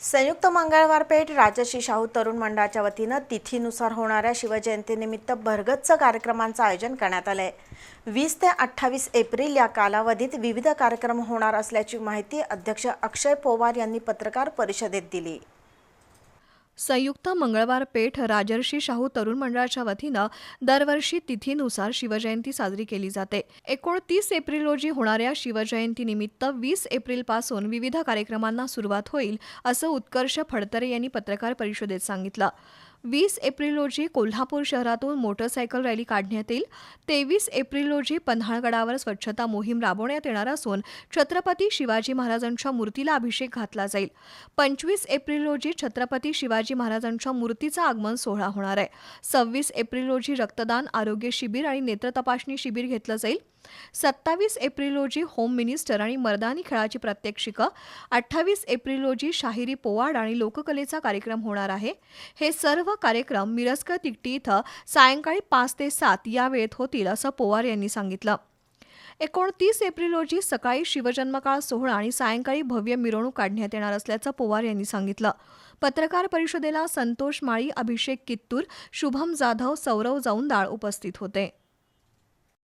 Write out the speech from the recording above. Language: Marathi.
संयुक्त मंगळवार पेठ राजश्री शाहू तरुण मंडळाच्या वतीनं तिथीनुसार होणाऱ्या शिवजयंतीनिमित्त भरगच्च कार्यक्रमांचं आयोजन करण्यात आलंय. वीस ते अठ्ठावीस एप्रिल या कालावधीत विविध कार्यक्रम होणार असल्याची माहिती अध्यक्ष अक्षय पोवार यांनी पत्रकार परिषदेत दिली. संयुक्त मंगळवार पेठ राजर्षी शाहू तरुण मंडळाच्या वतीनं दरवर्षी तिथीनुसार शिवजयंती साजरी केली जाते. एकोणतीस एप्रिल रोजी होणाऱ्या शिवजयंतीनिमित्त वीस एप्रिलपासून विविध कार्यक्रमांना सुरुवात होईल असं उत्कर्ष फडतरे यांनी पत्रकार परिषदेत सांगितलं. वीस एप्रिल रोजी कोल्हापूर शहरातून मोटरसायकल रॅली काढण्यात येईल. तेवीस एप्रिल रोजी पन्हाळगडावर स्वच्छता मोहीम राबवण्यात येणार असून छत्रपती शिवाजी महाराजांच्या मूर्तीला अभिषेक घातला जाईल. पंचवीस एप्रिल रोजी छत्रपती शिवाजी महाराजांच्या मूर्तीचा आगमन सोहळा होणार आहे. सव्वीस एप्रिल रोजी रक्तदान आरोग्य शिबिर आणि नेत्र तपासणी शिबिर घेतलं जाईल. सत्तावीस एप्रिल रोजी होम मिनिस्टर आणि मर्दानी खेळाची प्रात्यक्षिकं अठ्ठावीस एप्रिल रोजी शाहिरी पोवाड आणि लोककलेचा कार्यक्रम होणार आहे. हे सर्व कार्यक्रम मिरस्कर तिकटी इथं सायंकाळी पाच ते सात या वेळेत होतील असं पोवार यांनी सांगितलं. एकोणतीस एप्रिल रोजी सकाळी शिवजन्मकाळ सोहळा आणि सायंकाळी भव्य मिरवणूक काढण्यात येणार असल्याचं पोवार यांनी सांगितलं. पत्रकार परिषदेला संतोष माळी अभिषेक कित्तूर शुभम जाधव सौरव जाऊंदाळ उपस्थित होते.